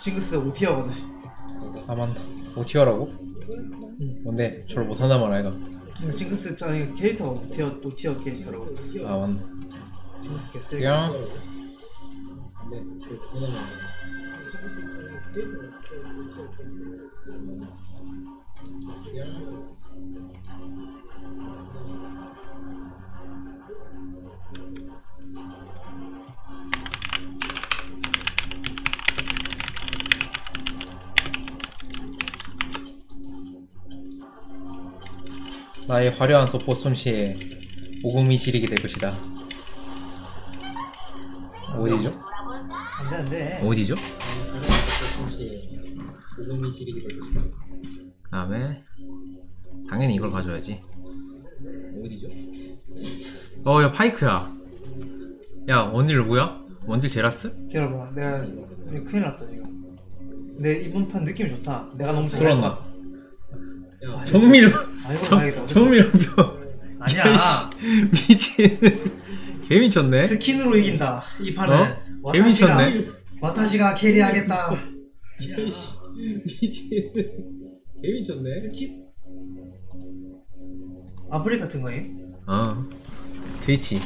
징크스 5티어거든. 아 맞나 오티어라고? 응. 뭔데? 저를 못한단 말 아이가 징크스 있잖아 캐릭터가 5티어 5티어 캐릭터라고. 아 맞나 징크스 개쓰 그 나의 화려한 소포 솜씨에 오금이 지리게 될 것이다 어디죠? 안돼 안돼 어디죠? 다음에 당연히 이걸 가져야지 어디죠? 어 야 파이크야 야 원딜 누구야? 원딜 제라스? 기다려봐 내가 내가 큰일 났다 지금 내 이번 판 느낌이 좋다 내가 너무 잘할 그렇나? 정밀 아 이거 정, 봐야겠다. 어쩔 수 정밀병 아니야. 미친. 개 미쳤네? 스킨으로 이긴다. 이 판은. 어? 개 미쳤네? 와타시가 캐리하겠다. 미친. 개 미쳤네? 아프리 같은 거임? 어. 트위치.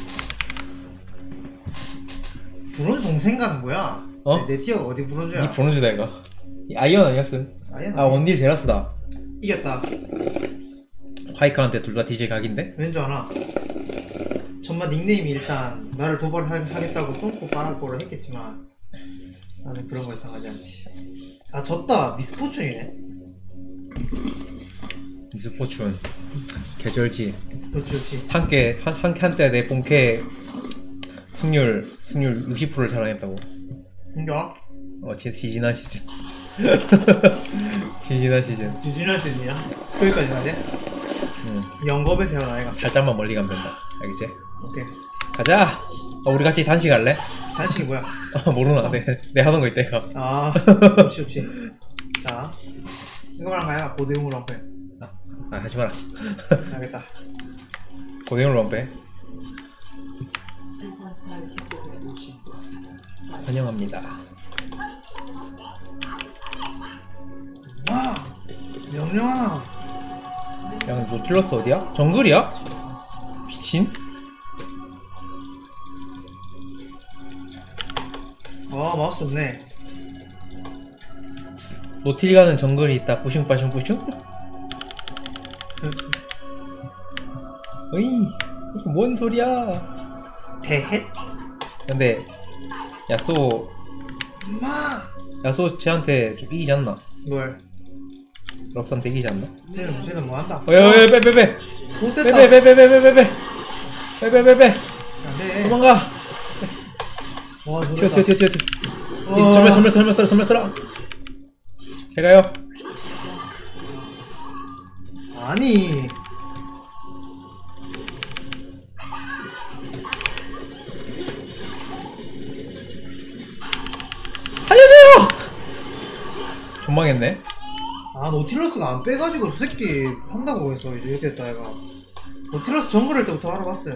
브론즈 동생가는 뭐야? 어? 내, 내 티어가 어디 브론즈야? 이 브론즈다 이거. 이 아이언 아니었음 아예 아 원딜 제라스다 이겼다. 파이크한테 둘 다 DJ 각인데? 왠지 아나? 전마 닉네임이 일단 나를 도발하겠다고 똥꼬 빠나꼬를 했겠지만 나는 그런 거에 당하지 않지. 아 졌다. 미스포춘이네. 미스포춘. 계절지. 그렇지 그렇지. 한께 한, 한 한때 내 본캐 승률 승률 60%를 자랑했다고. 인정? 어 지, 지지난 시즌 지지난 시즌 유진할 시즌이야? 거기까지 가야 돼? 응. 영겁에서 해라 아이가 살짝만 멀리 가면 된다. 알겠지? 오케이. 가자. 어, 우리 같이 단식 할래? 단식이 뭐야? 어, 모르나. 내, 내 하던 거 있다 이거. 아 좋지 좋지. 자 이거랑 가야 고대용으로 한번 해. 아, 아 하지 마라. 알겠다. 고대용으로 한번 빼. 환영합니다 와 명령아 야 노틸러스 어디야? 정글이야? 미친? 아 마우스 없네 노틸 가는 정글이 있다? 어이 이게 뭔 소리야 대헷? 근데 야쏘 엄마 야쏘 쟤한테 좀 이기지 않나? 뭘? 럭스한테 이기지 않나? 쟤는 쟤는 뭐 한다? 어여여 빼빼빼. 못됐다. 빼빼빼빼빼빼빼빼 빼빼빼빼 안돼 도망가. 와 튀어 튀어 튀어 와. 전멸 전멸 전멸 써라 전멸 써라 제가요. 아니. 살려줘요! 존망했네 아 노틸러스가 안 빼가지고 저 새끼 한다고 해서 이제 이렇게 됐다 얘가. 노틸러스 정글 할 때부터 알아봤어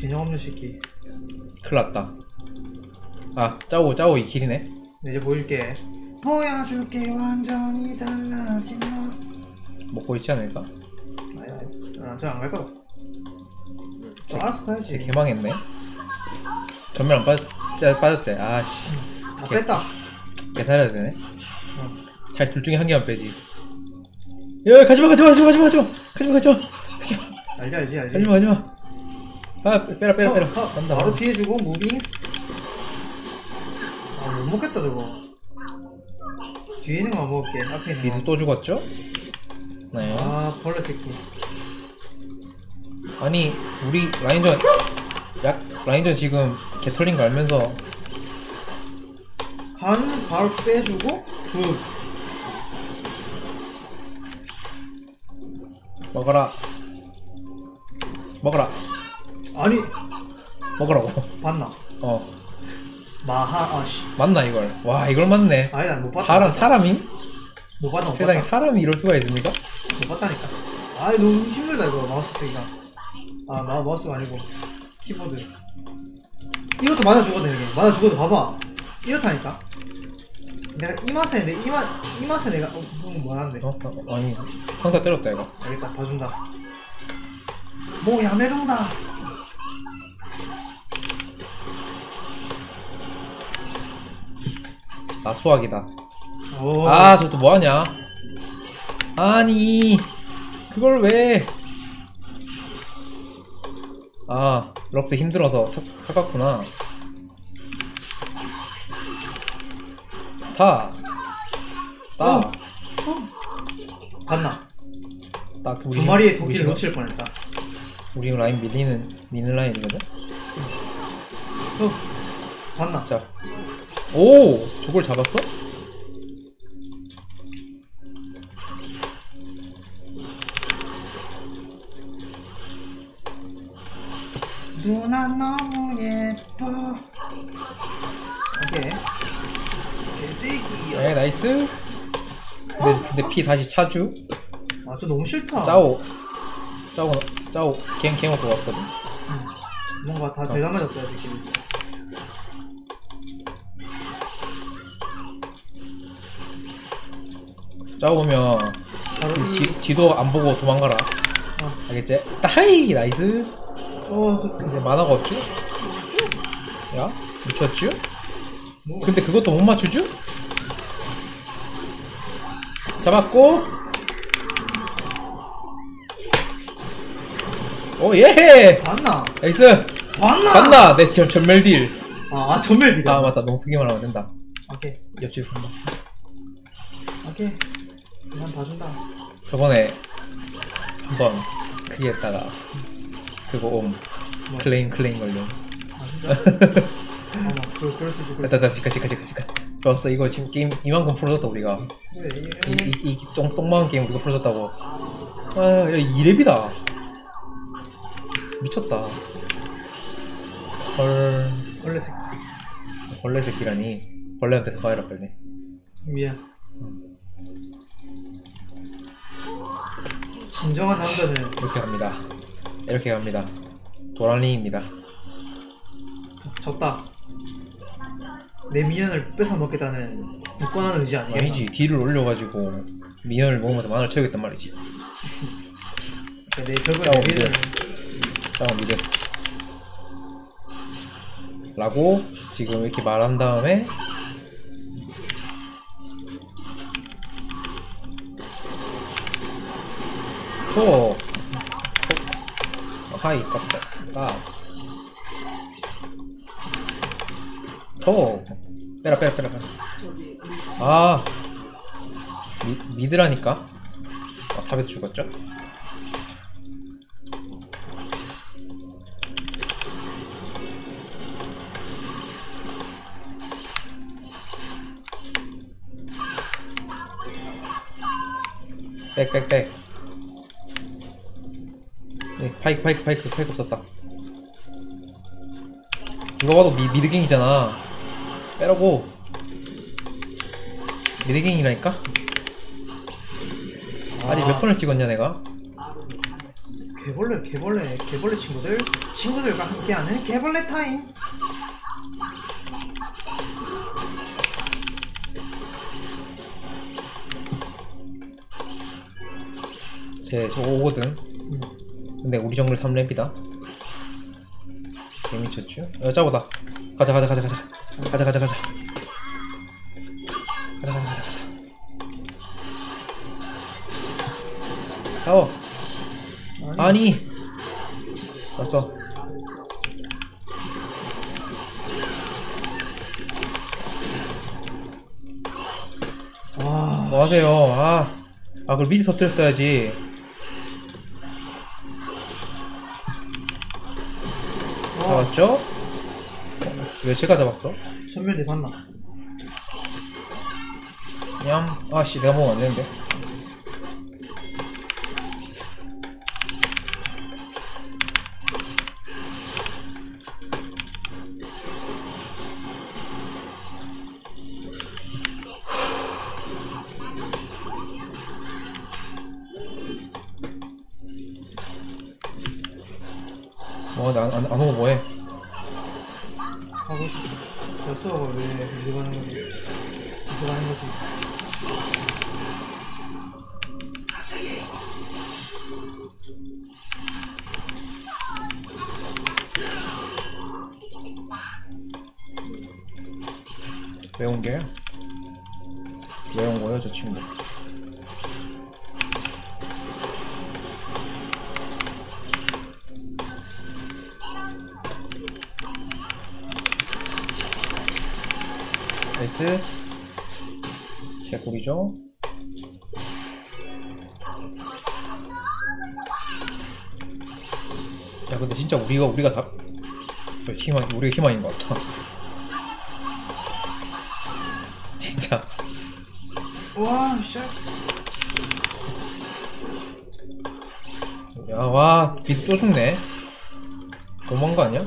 개념 없는 새끼. 큰일 났다. 아 짜오 짜오 이 길이네. 네, 이제 보여줄게. 보여줄게 완전히 달라진 너 먹고 있지 않을까? 아니 아니. 아, 저안 갈 거다 저 알아서 쟤 가야지. 개망했네. 전멸 안 빠졌, 짜, 빠졌지? 아씨. 다 뺐다. 개 살려야 되네. 어. 잘 둘 중에 한 개만 빼지. 야 가지마 가지마 가지마 가지마 가지마 가지마 가지마 가지마. 알지 알지 알지. 가지마 가지마. 아 빼라 빼라 빼라. 어, 어, 간다 바로 피해주고 무빙. 아못 먹겠다 저거. 뒤에 있는 거만 먹을게 앞에 있는 미드 거. 또 죽었죠? 네. 아 벌레 새끼. 아니 우리 라인전 약 라인전 지금 개 털린 거 알면서 간 바로 빼주고 굿 먹어라. 먹어라. 아니. 먹으라고. 봤나? 어. 마하 아씨. 맞나 이걸? 와 이걸 맞네. 아니다 못 봤다. 사람 사람이 못 봤다 못 세상에 봤다 사람이 이럴 수가 있습니까? 못 봤다니까. 아 너무 힘들다 이거 마우스 쓰기가. 아 마, 마우스가 아니고 키보드. 이것도 맞아 죽었네 여기 맞아 죽어도 봐봐. 이렇다니까. 내가 이 맛에 내 이 맛 이 맛에 내가 어 그건 뭐 하는데? 어? 어? 아니 상자 때렸다 이거 알겠다 봐준다. 뭐 야매롱다. 아 수학이다 오. 아 저 또 뭐하냐 아니 그걸 왜 아, 럭스 힘들어서 사- 사갔구나. 타. 따. 어. 봤나? 딱두 마리의 도끼를 놓칠 뻔했다. 우리 라인 밀리는, 미는 라인이거든? 어. 봤나? 자. 오! 저걸 잡았어? 피 다시 차주. 아, 저 너무 싫다. 짜오. 짜오, 짜오. 갱, 갱 먹고 왔거든? 응. 뭔가 다 어. 대담해졌다, 새끼. 짜오 오면 바로 그 이. 뒤, 뒤도 안 보고 도망가라. 어, 알겠지? 따하이! 나이스. 어, 저, 근데 만화가 없지? 야? 미쳤쥬? 뭐. 근데 그것도 못 맞추쥬? 잡았고 오 예! 봤나? 나이스! 봤나? 맞나? 내 지금 전멸 딜. 아, 아 전멸 디다. 아 맞다 너무 크게 말하면 된다. 오케이, 옆집 한번. 오케이. 난 봐준다. 저번에 한번 크게 했다가 그거 옴 뭐. 클레임 클레임 걸려. 아, 진짜? 그, 그럴 수 있지, 그럴 수 됐다 됐다 지카 지카 지카 지카. 좋았어 이거 지금 게임 이만큼 풀어줬다 우리가. 그래, 이, 이, 이 똥, 똥망한 게임 우리가 풀어줬다고. 아, 야, 2렙이다. 미쳤다. 헐, 원래 새끼. 벌레 새끼라니. 벌레한테 사과해라, 빨리. 미안. 진정한 남자는 이렇게 갑니다. 이렇게 갑니다. 도란링입니다. 졌다. 내 미연을 뺏어 먹겠다는 굳건한 의지 아니겠나? 아니지, 딜을 올려가지고 미연을 먹으면서 만화를 채우겠단 말이지. 내 결국에 싸워, 내 미연을 싸움 미드. 라고 지금 이렇게 말한 다음에 또 어, 하이 깝다 아. 또 빼라 빼라 빼라 빼라. 아. 미, 미드라니까? 아 탑에서 죽었죠? 백백백. 네, 파이크 파이크 파이크 파이크 없었다. 이거 봐도 미, 미드갱이잖아 빼라고. 미드갱이라니까? 아니 몇 번을 찍었냐 내가? 개벌레 개벌레 개벌레 친구들. 친구들과 함께하는 개벌레 타임. 쟤저 오거든. 음. 근데 우리 정글 3렙이다. 개미쳤죠? 야 짜고다. 가자 가자 가자 가자 가자 가자 가자. 가자 가자 가자 가자. 싸워. 아니. 왔어. 와 뭐 하세요? 아, 아 그걸 미리 터뜨렸어야지. 와, 잡았죠? 어, 왜 제가 잡았어? 전멸대 봤나? 냠 아씨 내가 먹으면 안 되는데 뭐, 나, 안, 안 오고 뭐해? 야스오가 왜 이리 가는 거지? 이리 가는 거지? 왜온 게요? 왜온 거예요, 저 친구? 나이스. 개꿀이죠? 야, 근데 진짜 우리가, 우리가 다, 저 희망, 우리가 희망인 것 같아. 진짜. 와, 씨. 야, 와, 빛또 죽네. 너무한 거 아니야?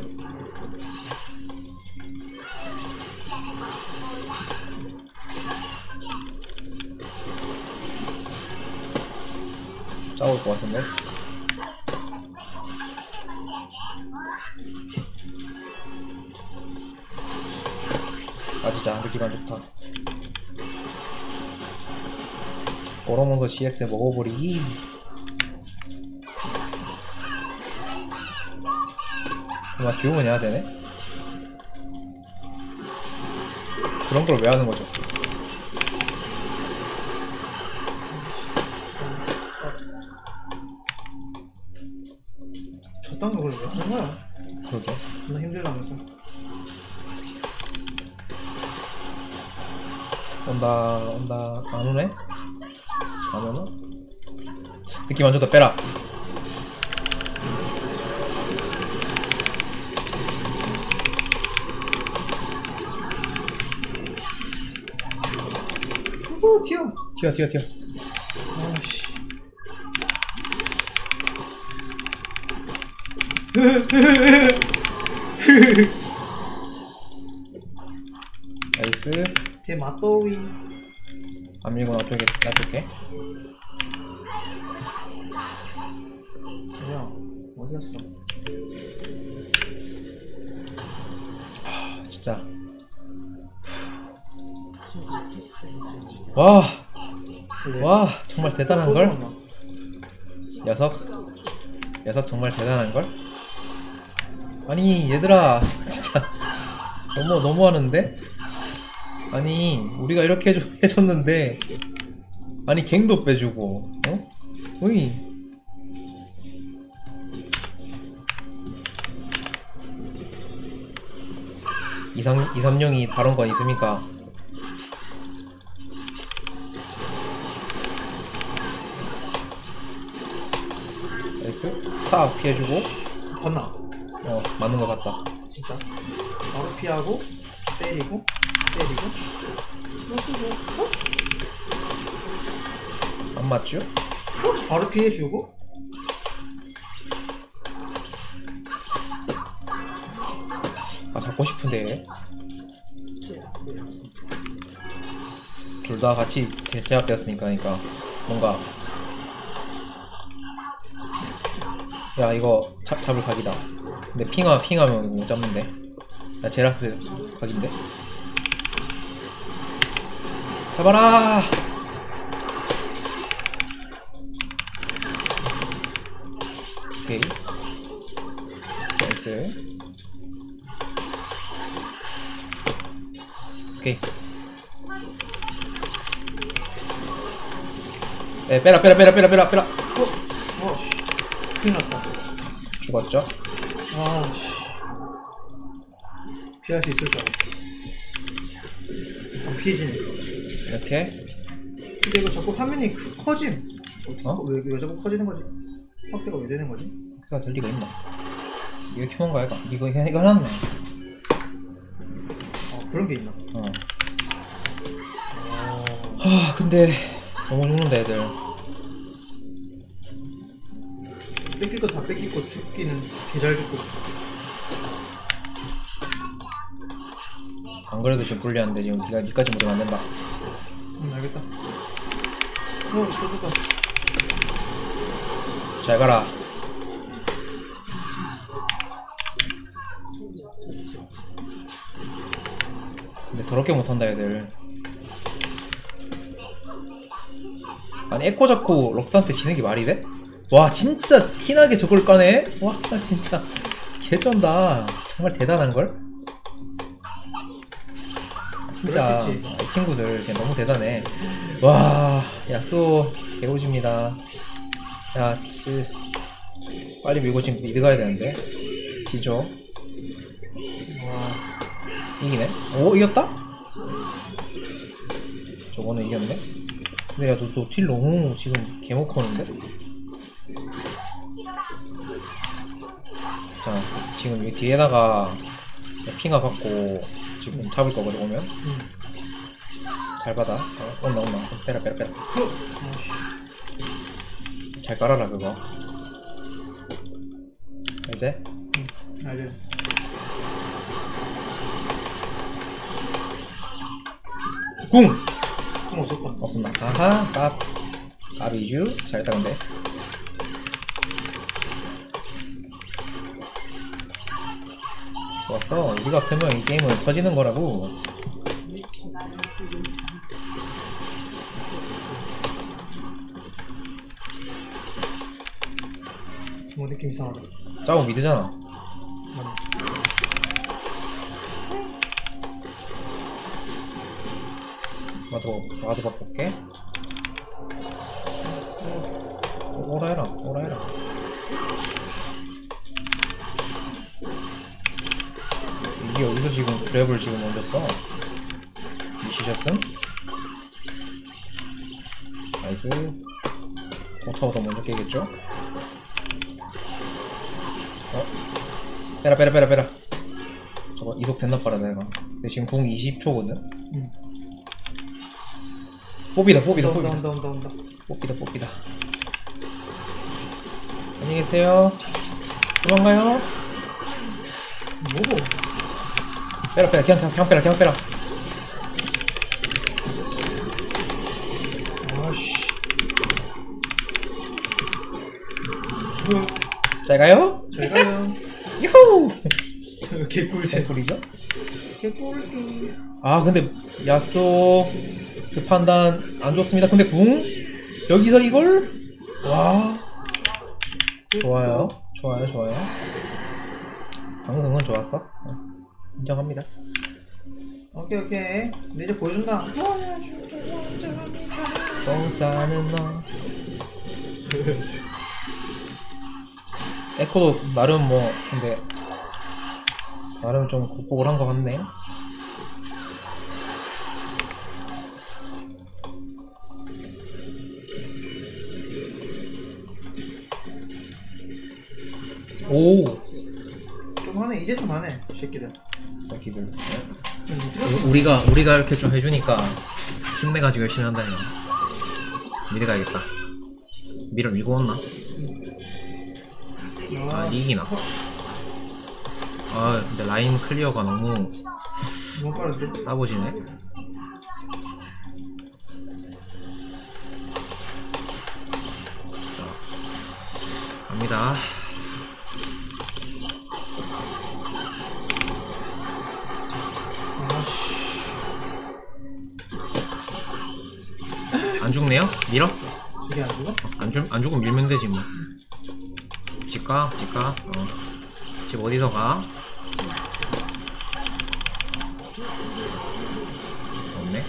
싸울 것 같은데? 아, 진짜 안들 기간 좋다. 걸어면서 CS 먹어버리기. 막 주문 해야 되네? 그런 걸 왜 하는 거죠? 거야? 그러게. 존나 힘들다면서. 온다, 온다. 안 오네? 안 오나? 느낌 안 좋다, 빼라. 오, 튀어. 튀어, 튀어, 튀어. 나이스. 대 맞더위. 안 밀고 놔둘게, 놔둘게. 뭐야? 어디 갔어? 아, 진짜. 와. 와, 정말 대단한 걸? 또 녀석 녀석 정말 대단한 걸? 아니 얘들아 진짜 너무 너무 하는데? 아니 우리가 이렇게 해줘, 해줬는데 아니 갱도 빼주고 어? 어이 이삼 이삼룡이 발언권 있습니까? 나이스 타 피해주고 봤나? 어 맞는 것 같다 진짜. 바로 피하고 때리고 때리고. 어? 안 맞죠? 어? 바로 피해주고. 아 잡고 싶은데 둘 다 같이 제- 제압되었으니까 그러니까 뭔가 야 이거 잡, 잡을 각이다 근데 핑하 핑하면 못 잡는데 야 제라스 각인데 잡아라 오케이 나이스 오케이. 에 빼라 빼라 빼라 빼라 빼라 빼라. 어? 어, 씨. 큰일 났다. 죽었죠? 아, 씨. 피할 수 있을 줄 알았어. 안 피해지네. 이렇게 근데 이거 자꾸 화면이 크- 커짐. 어? 왜, 왜 자꾸 커지는 거지? 확대가 왜 되는 거지? 그가 될 리가 있나? 이거 키운 거야 이거 이거 이거 이거 해놨네. 아, 그런 게 있나? 어. 어... 하 근데 너무 죽는다 애들. 뺏길 거 다 뺏기고 죽기는 개잘 죽고. 안 그래도 지금 불리한데 지금 네가 니까지 못하면 안 된다. 응, 알겠다. 어, 또 됐다. 잘 가라. 더럽게 못한다 애들 아니 에코 잡고 럭스한테 지는 게 말이 돼? 와 진짜 티나게 저걸 까네? 와 진짜 개쩐다 정말 대단한걸? 진짜. 이 친구들 진짜 너무 대단해 와 야수 개오집니다 야 치. 빨리 밀고 지금 미드 가야 되는데 지죠 와 이기네? 오 이겼다? 저거는 이겼네? 근데 야너너딜 너무 지금 개목하는데? 자 지금 이 뒤에다가 핑화 받고 지금 잡을 거거든 오면 응. 잘 받아. 어, 온나 온나. 빼라 빼라 빼라. 잘 깔아라 그거. 이제 응. 알려 궁! 좀 없었다. 없었나? 아하 깝 까비쥬? 잘했다 근데 좋았어 우리가 크면 이 게임은 터지는 거라고. 뭐 느낌 이상하다. 짜고 맞네. 나도 나도 바꿀게 여기서 지금 얹었어. 미시셨음? 나이스. 오타보다 먼저 깨겠죠? 어? 빼라 빼라 빼라 빼라. 저거 이속 됐나 봐라 내가. 근데 지금 공 20초거든? 응. 뽑이다 뽑이다 온다 뽑이다. 온다 온다 온다. 뽑기다 뽑기다. 안녕히 계세요. 도망가요. 뭐고 빼라 빼라. 그냥 그냥, 그냥 빼라 그냥 빼라. 아씨. 뭐야 잘 가요? 잘 가요. 유후! 개꿀잼. 샘플이죠? 개꿀이 아 근데 야스오 그 판단 안 좋습니다. 근데 궁? 여기서 이걸? 와. 좋아요. 좋아요 좋아요. 방금은 좋았어 어, 인정합니다. 오케이 오케이. 근데 이제 보여준다. 똥 싸는 너. 에코도 나름 뭐 근데 나름 좀 극복을 한 것 같네. 오! 좀 하네. 이제 좀 하네 이 새끼들 음, 우리가 우리가 이렇게 좀 해주니까 힘내가지고 열심히 한다니 미드 가야겠다. 미를 밀고 왔나? 아 이기나. 아 근데 라인 클리어가 너무 싸보지네. 자 갑니다 안 죽네요? 밀어? 저게 안 죽어? 안, 죽, 안 죽으면 밀면 되지 뭐 집 가? 집 가? 어. 집 어디서 가? 없네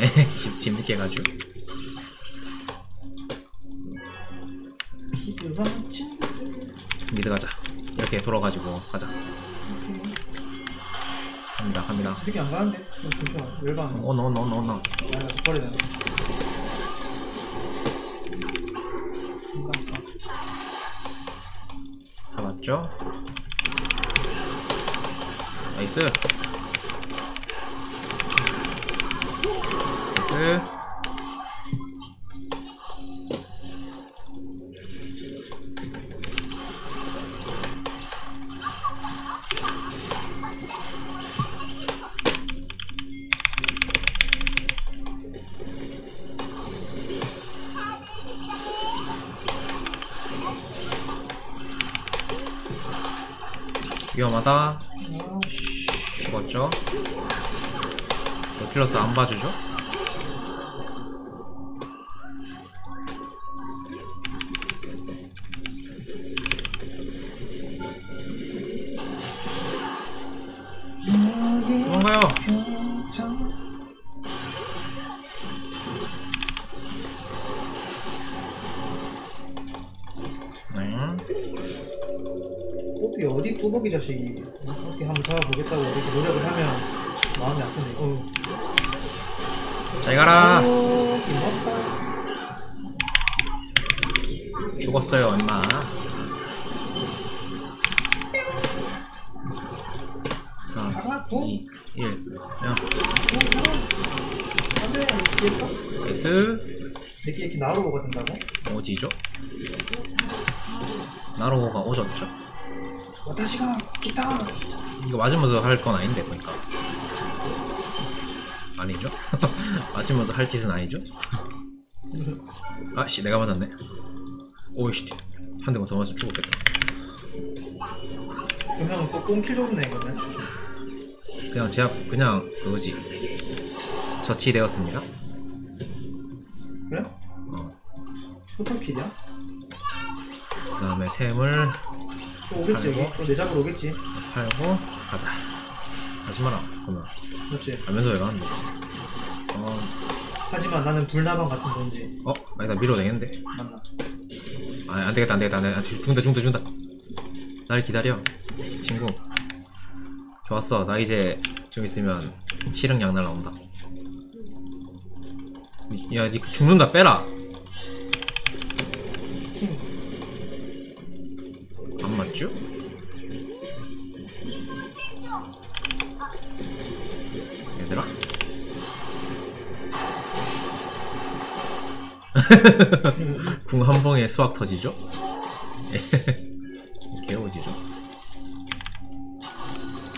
에헤 집, 집 늦게 가죠 미드 가자 이렇게 돌아가지고 가자. 갑니다 갑니다 이 새끼 안 가는데? 열받네 어, 너, 너, 너, 너. 아 버리자 나이스. 나이스. 위험하다. 아 플러스 안 봐주죠? 도망가요! 네. 뽀삐 어디 뚜벅이 자식이 어떻게 한번 잡아보겠다고 이렇게 노력을 하면 마음이 아프네. 어우. 잘 가라! 죽었어요, 엄마. 자, 하나, 둘. 2, 1. 야, 나이스. 이렇게 이렇게 나로가 된다고? 어디죠? 나로가 오졌죠? 와타시가 기타. 이거 맞으면서 할 건 아닌데, 보니까. 아니죠? 맞으면서 할 짓은 아니죠? 아씨, 내가 맞았네. 오이씨, 한 대만 더 맞으면 죽었겠다. 그럼 형은 또 꽁킬 좋네 이거는. 그냥 제압, 그냥 그거지. 처치되었습니다. 그래? 어, 포토필이야? 그 다음에 템을 또 오겠지. 여기. 또내 잡으러 오겠지. 팔고, 가자. 하지 마라, 그러면. 그렇지. 가면서 왜 가는데? 어, 하지만 나는 불나방 같은 존재. 어, 아니다, 밀어도 되겠는데. 맞나? 아, 안 되겠다, 안 되겠다, 안 되겠다. 죽는다, 죽는다, 죽는다. 날 기다려, 친구. 좋았어, 나 이제 좀 있으면 치릉 양날 나온다. 야, 니 죽는다, 빼라. 궁 한 방에 수학 터지죠? 개오지죠?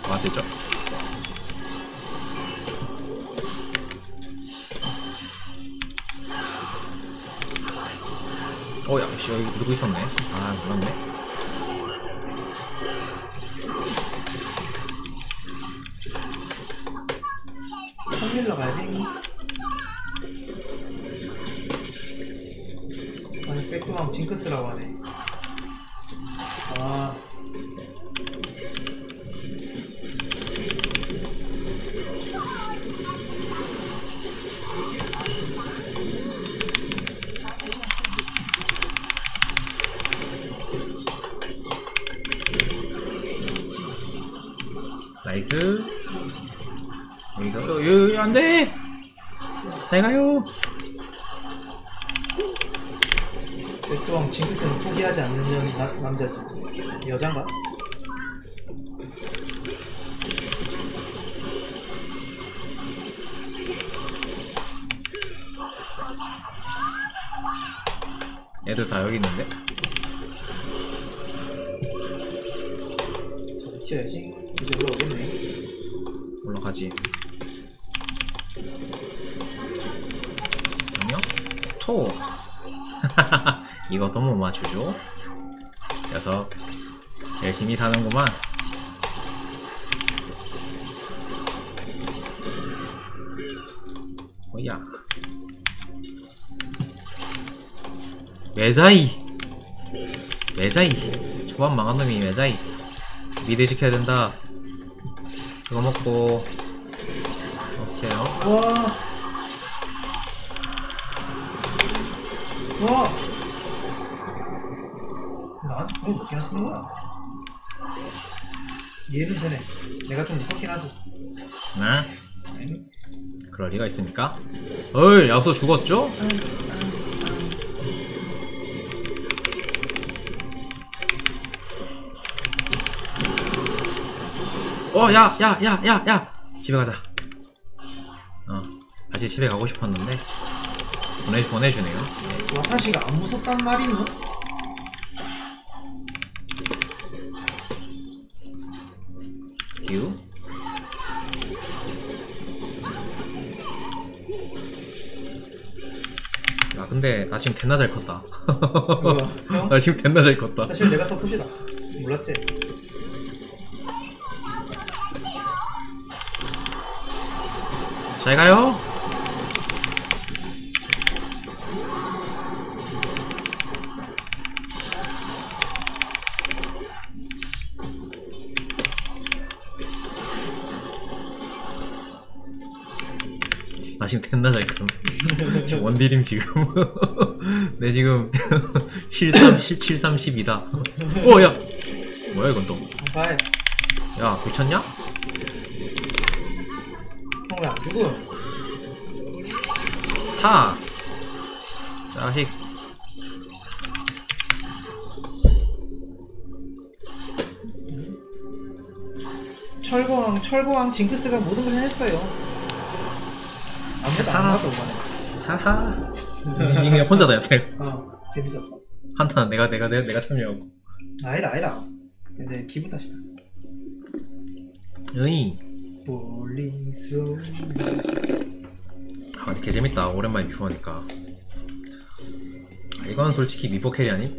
맞죠? 어, 야, 씨, 여기 누구 있었네? 아, 몰랐네. 백도왕 징크스라고 하네. 아. 나이스. 여기서, 여, 여, 여, 안 돼! 잘 가요! 백도왕 징크스는 포기하지 않는 여, 나, 남자지. 여잔가? 애들 다 여기 있는데? 튀어야지. 이제 올라오겠네. 올라가지. 안녕? 토! 이것도 못 맞추죠? 녀석, 열심히 사는구만. 뭐야? 매자이! 매자이! 초반 망한 놈이 매자이. 미드 지켜야 된다. 이거 먹고 없어요. 와. 와. 그걸 어떻게 하시는 거야? 이해는 되네. 내가 좀 무섭긴 하지. 네? 그럴 리가 있습니까? 어이, 야수 죽었죠? 어, 야, 야, 야, 야, 야! 집에 가자. 어, 다시 집에 가고 싶었는데, 보내, 보내주네요. 네. 와타시가 안 무섭단 말이노? 야, 근데 나 지금 대나 잘 컸다. 뭐야, 형? 나 지금 대나 잘 컸다. 사실 내가 서포시다. 몰랐지? 잘 가요. 나 지금 됐나 잠깐 지금 원디림 지금 내 지금 73 7 32다 오야 뭐야 이건. 또야 미쳤냐? 형왜안 죽어? 타 자식 철거왕, 철거왕 징크스가 모든 걸 해냈어요. 아무것도 안 하나. 나왔어, 이번에. 하하 니 그냥 혼자 다녔어 어, 재밌었다. 한타는 내가 내가 내가, 내가 참여하고 아니다, 아니다. 근데 기분 탓이다. 으이 볼링스. 아 근데 개 재밌다 오랜만에 뷰하니까 아, 이건 솔직히 미포 캐리 아니?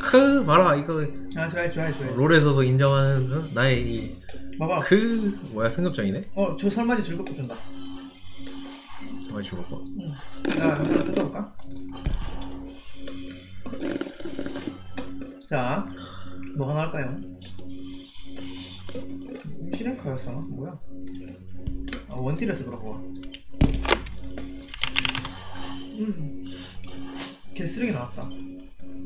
크 봐라 이거 아, 좋아요, 좋아요, 좋아요. 롤에서도 인정하는 어? 나의 이 봐봐. 그 뭐야 승급전이네? 어, 저 설마지 즐겁게 준다. 응. 자, 한번 뜯어볼까? 자, 뭐 하나 할까요? 시랭카였어? 뭐야? 아, 원딜에서 그런거 음. 걔 쓰레기 나왔다.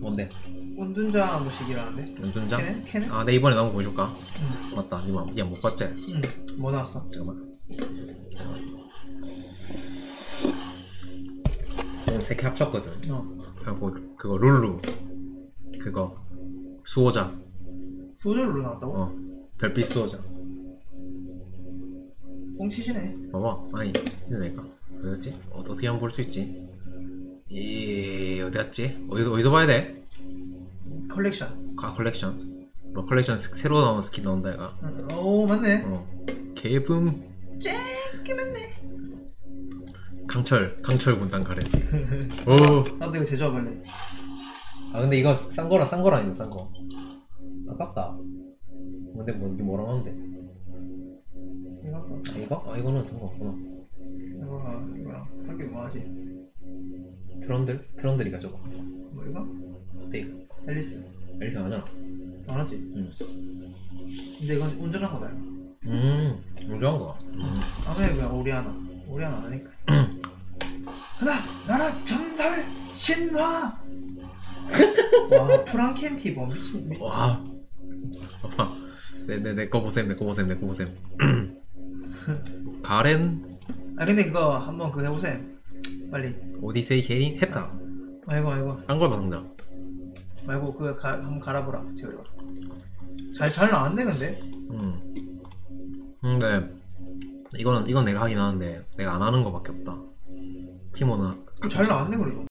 뭔데? 원둔자 뭐식이라는데? 연준장? 캐네? 캐네? 아 내 이번에 나온 거 보여줄까? 응. 맞다 이거 그냥 못 봤지? 응. 뭐 나왔어? 잠깐만 세 개 합쳤거든 어. 하고 그거 룰루 그거 수호자 소절로 나왔다고? 어 별빛 수호자 꽁치시네. 봐봐 아니 이러니까 어디였지? 어, 어떻게 한번 볼수 있지? 이 어디 갔지? 어디서 어디서 봐야 돼? 컬렉션. 아 컬렉션 뭐 컬렉션 스- 새로 나온 스킨 나온다 얘가 응. 오, 맞네. 어 개붐 쨍게 맞네. 강철 강철 군단 가래 오 나도 이거 제조 해볼래. 아 근데 이거 싼 거라 싼 거라 이거 싼 거. 아깝다. 근데 뭐 이게 뭐랑 하는데? 이거 할까? 아 이거? 아 이거는 상관없구나. 이거랑 이거랑 할게 뭐하지? 가져고. 뭐 이거? 프랑켄티 뭐 미친 미... 와. 봐봐. 내내 내거 보셈, 내거 보셈, 내거 보셈. 가렌 아 근데 그거 한번 그거 해보세요 빨리 오디세이 헤린 했다. 아이고 아이고 딴 거다 당장. 말고 그거 가, 한번 갈아보라 지금 잘잘 나왔네 근데 음. 근데 이거는 이건 내가 하긴 하는데 내가 안 하는 거밖에 없다. 티모는 잘 나왔네 그래도